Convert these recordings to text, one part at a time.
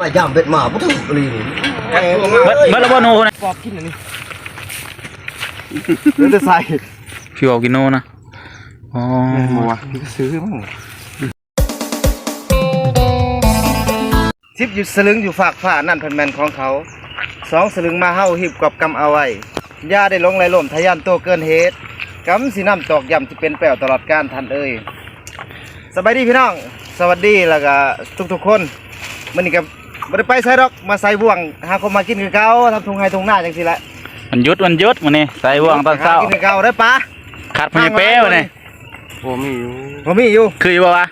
ไปย่ำเป็ดหมาพุทธลีนี่เบิดเบิดแล้วบ่โนนะปอบกินอันนี้แล้วจะใส่พี่บอกกินโนนะอ๋อซื้อมั้งทิปอยู่สลึงอยู่ฝากผ้านั่นเพันแมนของเขาสองสลึงมาเฮาหิบกับกำเอาไว้ย่าได้ลงไหลล่มทะยานโตเกินเหตุกำสีน้ำตอกย่ำที่เป็นแป้วตลอดการทันเอ้ยสบายดีพี่น้อง สวัสดีแล้วก็ทุกๆคนมันนี่กับ ไม่ได้ไปใส่ดอกมาใส่บ่วงหาคนมากินคือเก่าทำทงไฮทงหน้าจังสิแหละมันหยุดมันหยุดมื้อนี้ใส่บ่วงตอนเช้าหกินคือเก่าได้ปะขาดพญเป้มื้อนี้ผมมีอยู่ผมมีอยู่คืออยู่บ่วะ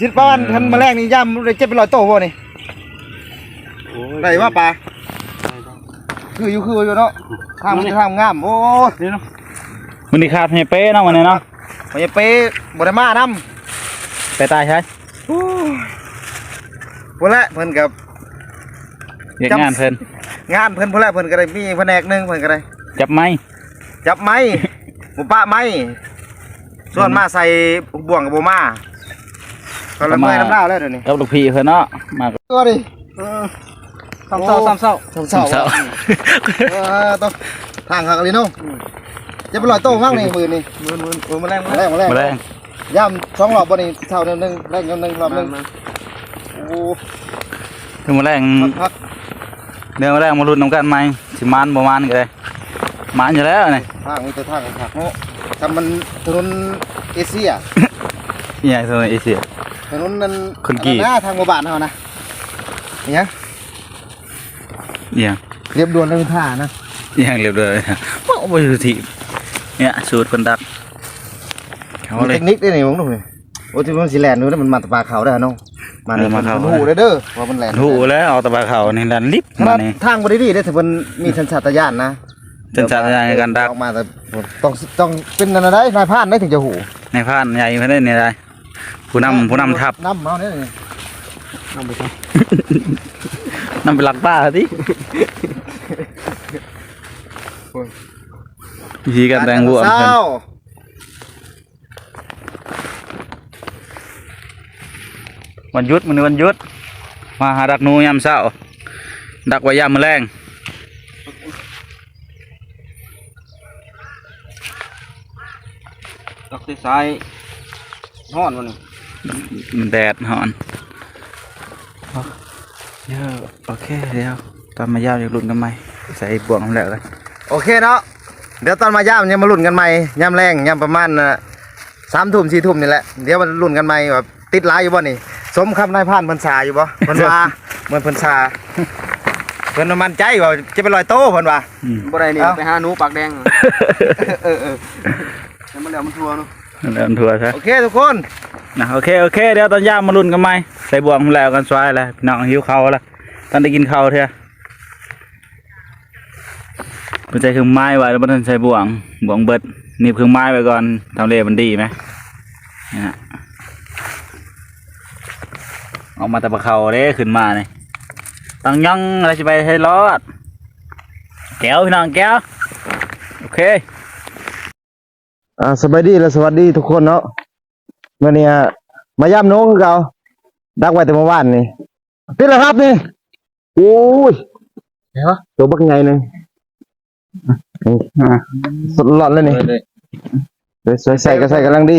จิตป้อนทันแมาแรกนี่ย่ำเลยเจ็บเป็นรอยโตบ่นี่ได้ว่าปลาคืออยู่คืออยู่เนาะทางมันจะทางงามโอ้ยมื้อนี้ขาดพญเป้เนาะมื้อนี้เนาะมันจะเป๊ะบไดมานำไปตายใช่ พุ่นละเพิ่นกับเฮ็ดงานเพิ่นงานเพิ่นพุ่นละเพิ่นก็ได้มีแผนกหนึงเพิ่นก็ได้จับไม้จับไม้หมูปะไม้ส่วนมาใส่บ่วงกับโบมาก็ละเมื่อยน้ำลาวแล้วเดี๋ยวนี้กับลูกพี่เพิ่นเนาะมาก็ดิสามเศร้า สามเศร้าสามเศร้าเช้าเออต้องทางครับ ali โน่จะไปลอยโต้มั่งนี่มือนี่มือมือมือมาแรงมาแรงมาแรงบ่แรง ย่ำสองรอบบ่นี่เท่านึงนึงแรงยำนึงรอบนึง โอ้ถึงมื้อแรงพักพักเดี๋ยวมื้อแรงมาลุ้นนํกันใหม่สิมานบ่มานก็ได้มานอยู่แล้วนี่ทางมีแต่ทางผักโน่ทำมันถนนเอเชียใหญ่สุดในเอเชียถนนนั้นคนกี่อัหน้าทางหมู่บ้านเฮานะเนี่ยเอียงเรียบด่วนเลยท่านะเอียงเรียบเลยบ่บ่อยู่ที่เนี่ยสูตรเพิ่นดักเอามีเลเทยคนิคด้วยนี่ผมดูนี่โอ้ที่มันสิแลนดูนะมันมาตะปลาเขาได้อเนาะ มานี่เออมาเขานหูเด้อเด้อว่ามันแลนถูกแล้วเอาตะบะเขานี่ลันลิบขนามาดนี่ทางบริดีได้อถือมันมีสัญชาตญาณนะสัญชาตญาณในการดักออกมาแต่ต้องต้องเป็นอะไรได้นายพรานได้ถึงจะหูในพานใหญ่เพิ่นได้นี่ได้ผู้นำผู้นำทัพนำเอาเนี่ยนี่นำไปครับนำไปหลักป้าสิวิธีการแต่งบัวเศเพิ่นร้า วันหยุดมื้อนี้วันหยุด มาหาดักหนูยามเช้า ดักไว้ยามมื้อแลงดอกที่ซ้ายห้อนมันนี่มันแดดฮ้อนเดี๋ยวโอเคเดี๋ยวตอนมายามอยากลุ้นกันใหม่ใส่บ่วงน้ำแล้วกันโอเคเนาะเดี๋ยวตอนมาย่ามยังมาลุ้นกันใหม่ย่ำแรงย่ำประมาณน่ะสามทุ่มสี่ทุ่มนี่แหละเดี๋ยวมันลุ้นกันใหม่แบบติดหลายอยู่บ่นี่ สมคำนายพรานเพิ่นสาอยู่บ่เพิ่นว่าเหมือนเพิ่นสาเพิ่นว่ามั่นใจว่าจะไปลอยโต้เพิ่นว่าอืมบ่ได้นี่เอ้า ไปหาหนูปากแดง เออเออแล้วมันแล้วมันทัวเนาะเริ่มทัวร์ซะโอเคทุกคนนะโอเคโอเคเดี๋ยวตอนย่ามมาลุ้นกันไหมใส่บ่วงแล้วกันสวายแล้วพี่น้องหิวข้าวแล้วตอนได้กินข้าวเถอะปัจจัยเครื่องไม้ไว้แล้วบ่ทันใส่บ่วงบ่วงเบิดหนี่เครื่องไม้ไว้ก่อนทำเลมันดีไหมนี่ฮะ ออกมาแต่ปลาเขาเด้ขึ้นมานี่ตังยังอะไรจะไปให้รอด แก้วพี่น้องแก้ว โอเค อ่าสบายดีและสวัสดีทุกคนเนาะวันนี้มาย่ำน้องคือเก่าดักไว้แต่เมื่อวานนี่ติดแล้วครับนี่โอ้ยเห็นปะตัวบักใหญ่หนึงอ่าสดหลอดเลยนี่สวยๆใส่ก็ใส่กำลังดี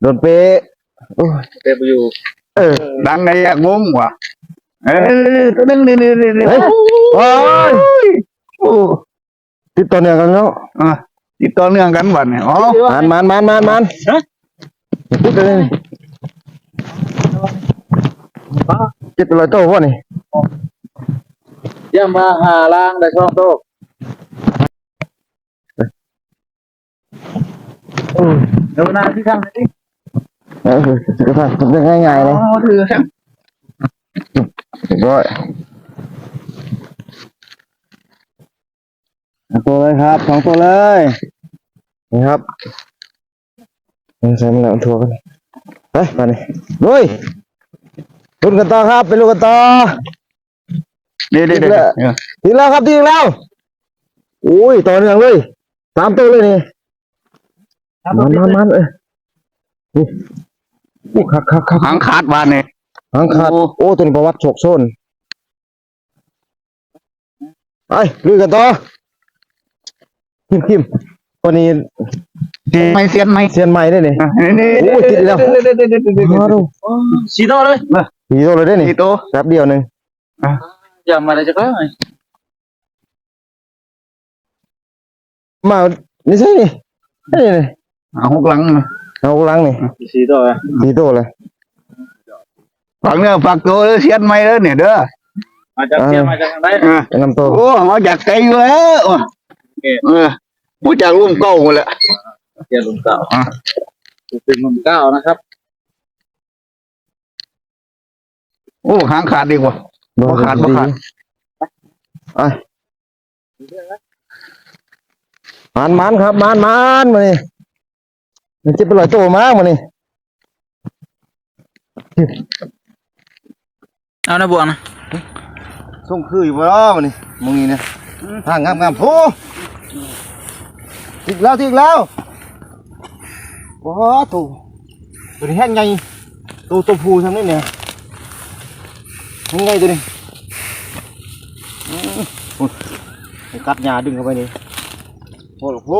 โดนเป๊ะโอ้ยเต็มอยู่ เออดังในอยากงงว่ะเอ้ยตัวนึงนี่นี่นี่เฮ้ยโอ้ยโอ้ติดตัวเนี่ยกันเนาะอะติดต่อ เออ๋อมันมันมันมันมันติดตัวนี่ติดตัวลอยโต้พวกนี่อย่ามาหาล่างได้ง่างนี้เออจะทำจะง่ายๆเลยอ๋อถือเรียบร้อยอาตัวเลยครับสองตัวเลยนี่ครับนี่ใส่มาแล้วทัวร์กันไปมานี่ลุยลุ้นกันต่อครับไปลุ้นกันต่อเดี๋ยวเดี๋ยวเดี๋ยวทีแล้วครับทีแล้วอุ้ยต่อเนื่องเลยสามตัวเลยนี่มันมันมันเออ นี่อู้คักคักคักหางขาดวันนี้หางขาดโอ้ โอ้ตัวนี้ประวัติโฉกโซนไปลุยกันต่อคิมคิมตัวนี้ไม่เสียนไหมเซียนใหม่ได้นี่นี่โอ้ยติดแล้ว มาดูสีโตเลยผีโตเลยได้นี่นี่โตแป๊บเดียวหนึงอย่ามาได้จักแล้วไงมานี่ใช่นี่นี่นี่เอาหกหลัง เอาหลังนี่สีโตอะผีโตเลยฝังเนื้อฝักตัวเสียนไหมเด้อเนี่ยเด้อมาจากเชียงมาจากทางใดอ่าจะนำโตโอ้มาจากไกลอยู่แล้วเออมาจากรุ่มเก้าหมดแหละเชียงลุงเก่าอะเป็นลุงเก่านะครับ โอ้หางขาดดีกว่าบ่ขาดบ่ขาดไปมานมานครับมานมานมานี่ มันจะเป็นรอยโตมากมานี่เอานะบวกนะส่งคืออยู่บ่ล่ะมานี่มึงนี่เนี่ยทางงามงามโอ้ติดแล้วติดแล้วโอ้ตัวตัวนี้แห้งใหญ่ตัวตัวผู้ทำนี่เนี่ยแห้งใหญ่ตัวนี้อืมโอ้ยไปกัดหญ้าดึงเข้าไปนี่โอ้โหโอ้โห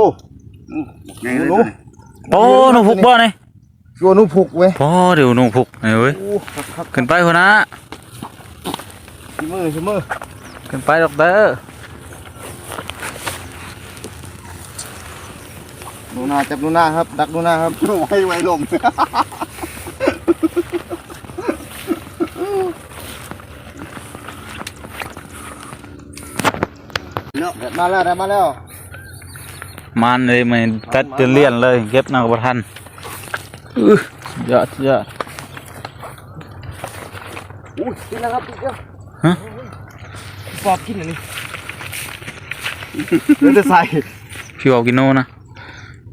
หนู โอ้หนูพุกบ่นี่โยนหนูผูกเว้ยพอเดี๋ยวหนูพุกนี่เว้ยโอ้ครับครับขึ้นไปคนนะชิมือชิมือขึ้นไปดอกเด้อหนูนาจับหนูนาครับ ดักหนูนาครับให้ไว้ลมได้มาแล้วได้มาแล้ว มันเลยมันตัดจนเลี่ยนเลย เก็บหนักบ่ทันอื้อยอดยอดอุ้ยกินแล้วครับกินแล้วฮะปอบกินอันนี้เดี๋ยวจะใส่พี่เอากินโนนะ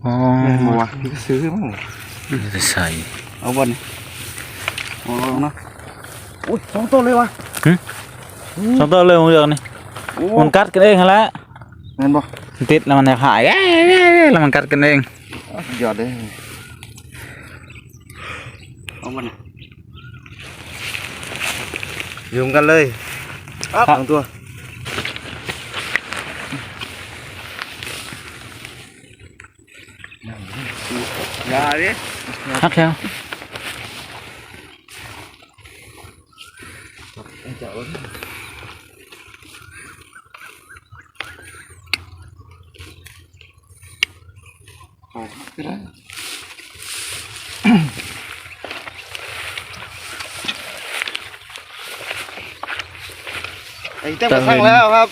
อ๋อหมูอะซื้อมั้งเดี๋ยวจะใส่เอาบนโอ้เนาะอุ้ยสองตัวเลยวะสองตัวเลยมึงเลือกนี่โอ้มันกัดกันเองหั่นแหละเห็นบ่มัน ติดแล้วมันจะหายเอ้ยแล้วมันกัดกันเองหยอดเลยเอาบนยุงกันเลยสองตัวอย่าดิฮักแล้ว ไอ้เต็มกระชังแล้วครับ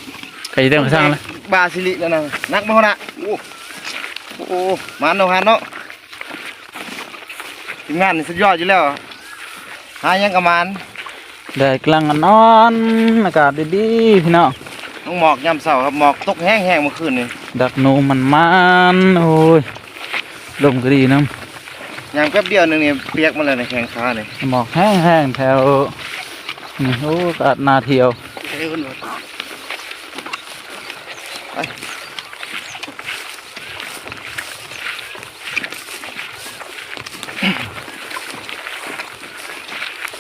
ใครจะเต้นกระช่างเลยบาซิลิแล้วนะนักมาหนะโอ้โอ้มันเอาหันเนาะทีมงานนี่สุดยอดอยู่แล้วหายังกับมันได้กำลังนอนอากาศดีๆพี่น้องต้องหมอกยามเสาครับหมอกตกแห้งๆเมื่อคืนนี่ดักหนูมันมันโอ้ย ลมก็ดีน้ยามแป๊บเดียวหนึงนี่เปียกหมาเลยในแข้งขาเนี่ยำหมอกแห้งๆแถวนี่โอ้อากาศนาเที่ยว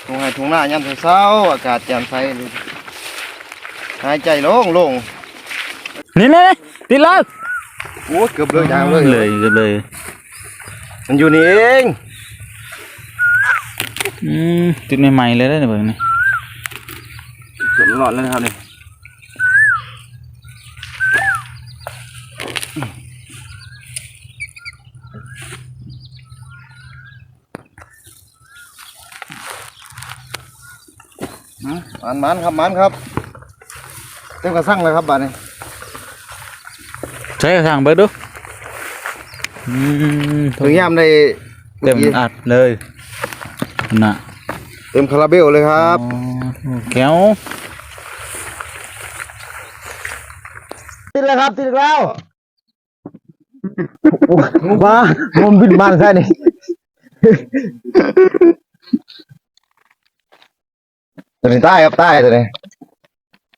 ทุ่งไห้ทุ่งหน้ายามเช้าๆอากาศแจ่มใสเลยหายใจโล่งโล่งนี่เลยติดแล้วโอ้ยเกือบเลยยางเลยเลยเกือบเลย มันอยู่นี่เองอืมติดใหม่ๆเลยได้อเบิ่งนี่เกือบรอดแล้วนะครับนี่มันมันครับมันครับ เต็มกระสั่งเลยครับบ้านนี้ใช้กระช่างเบิดดู อืมถึงยามได้เต็มอัดเลยน่ะเต็มคาราเบลเลยครับอ๋อแก้วติดแล้วครับติดแล้วว้าผมบินบ้านใช่นี่ตัวนี้ใต้ครับใต้ตัวนี้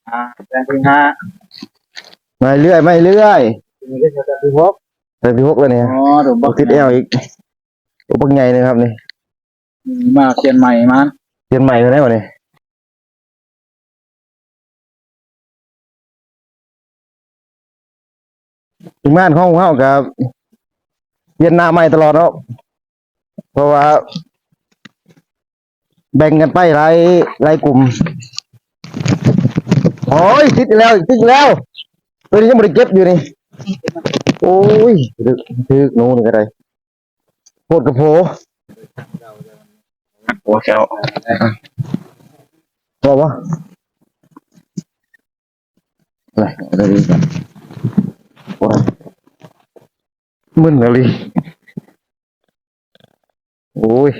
อ่าแต่ที่ห้าไม่เรื่อยไม่เรื่อย แต่ที่หกเลยเนี่ยอ๋อเดี๋ยวบอกติดแอลอีกตัวปังใหญ่เลยครับนี่มาเขียนใหม่มันเยนใหม่เลยวันนี้ทีมงานของเฮากับเปลี่ยนหน้าใหม่ตลอดเนาะเพราะว่า แบ่งกันไปหลายหลายกลุ่มโอ้ยติดอีกแล้วติดอีกแล้วตัวนี้ยังไม่ได้เก็บอยู่นี่ โอ้ยดึกดึกนู้นก็ได้โพดกระโผโอ้แก้วบอกว่าอะไรอะไรดีกันโอ้ยมึนอะไรโอ้ย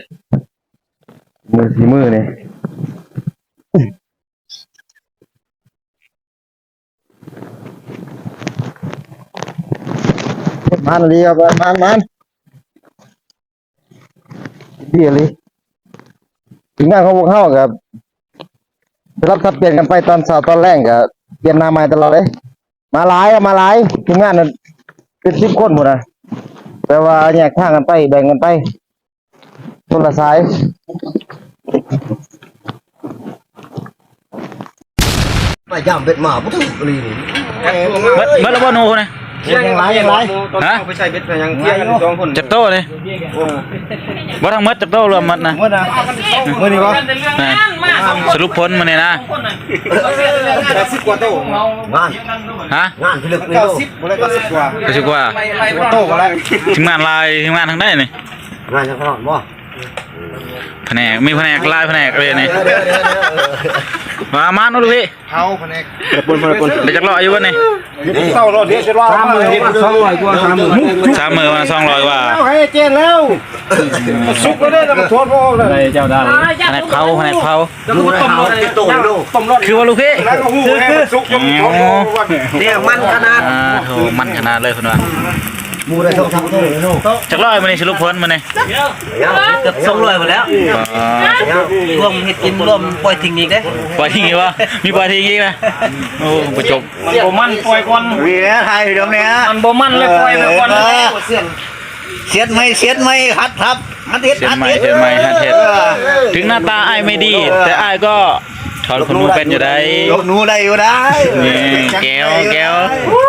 มือสีมือเนี่ย มันเลยครับมันมันเดียวเลยถึงงานของพวกเขากับรับสับเปลี่ยนกันไปตอนเช้าตอนแรกกับเปลี่ยนหนาใหม่ตลอดเลย มาหลายอะมาหลายถึงงานนั้นเป็นสิบคนหมดนะแต่ว่าแยกทางกันไปแบ่งกันไปคนละสายมาย่ำเบ็ดหมาพุทธลีนี่เบิดเบิดแล้วบ่หนูค นนี้ยังไรยังไรฮะไปใช้เบ็ดไปยังเที่ยงสองคนจับโตเลยบ่ทั้งหมดจับโตรวมหมดนะเมื่อนะเมื่อนี้วะนะสรุปผลมันนี่นะแปดสิบกว่าโตงานฮะงานพิลึกนี่เก้าสิบบ่ได้เก้าสิบกว่ารู้สึกว่ากว่าโตกันแล้วทีมงานลายทีมงานทางได้นี่งานยังขนาดบ่ แผนกมีแผนกลายแผนกเลยนี่มามาโน่นลูกพี่เผาแผนกเดี๋ยวจักรออยู่วันนี้เศร้ารถเดี๋ยวจะว่าสามหมื่นสองร้อยกว่าสามหมื่นสามมือวันสองร้อยกว่าเอาให้เจนแล้วสุกแล้วได้แล้วมันทวนพ่อเลยแผนกเผาแผนกเผาดูนะเขาติดตุ่มดูต้มรถคือว่าลูกพี่แล้วก็หูให้มันสุกจนทนพ่อวันเนี่ยมันขนาดอ่าโหมันขนาดเลยคุณว่า มูได้ชมทำตัวเลยลูกจักรอมันนี่สรุปผลมันนี่เกือบสองร้อยหมดแล้วรวมเห็ดกินรวมปล่อยทิ้งอีกเด้ปล่อยทิ้งอีกวะมีปล่อยทิ้งอีกนะโอ้ประจบมันบ่มันปล่อยก่อนวีนะไทยเดี๋ยวนี้มันบ่มันเลยปล่อยไปก่อนเสียดไม่เสียดไม่ฮัดครับฮัดเฮ็ดเช่นฮัดไหมเฮ็ดเช่นไหมฮะเทศถึงหน้าตาไอ้ายไม่ดี แต่ไอ้ายก็ถอนคนมูเป็นอยู่ได้ลูกหนูได้อยู่ได้นี่แก้วแก้วโอ้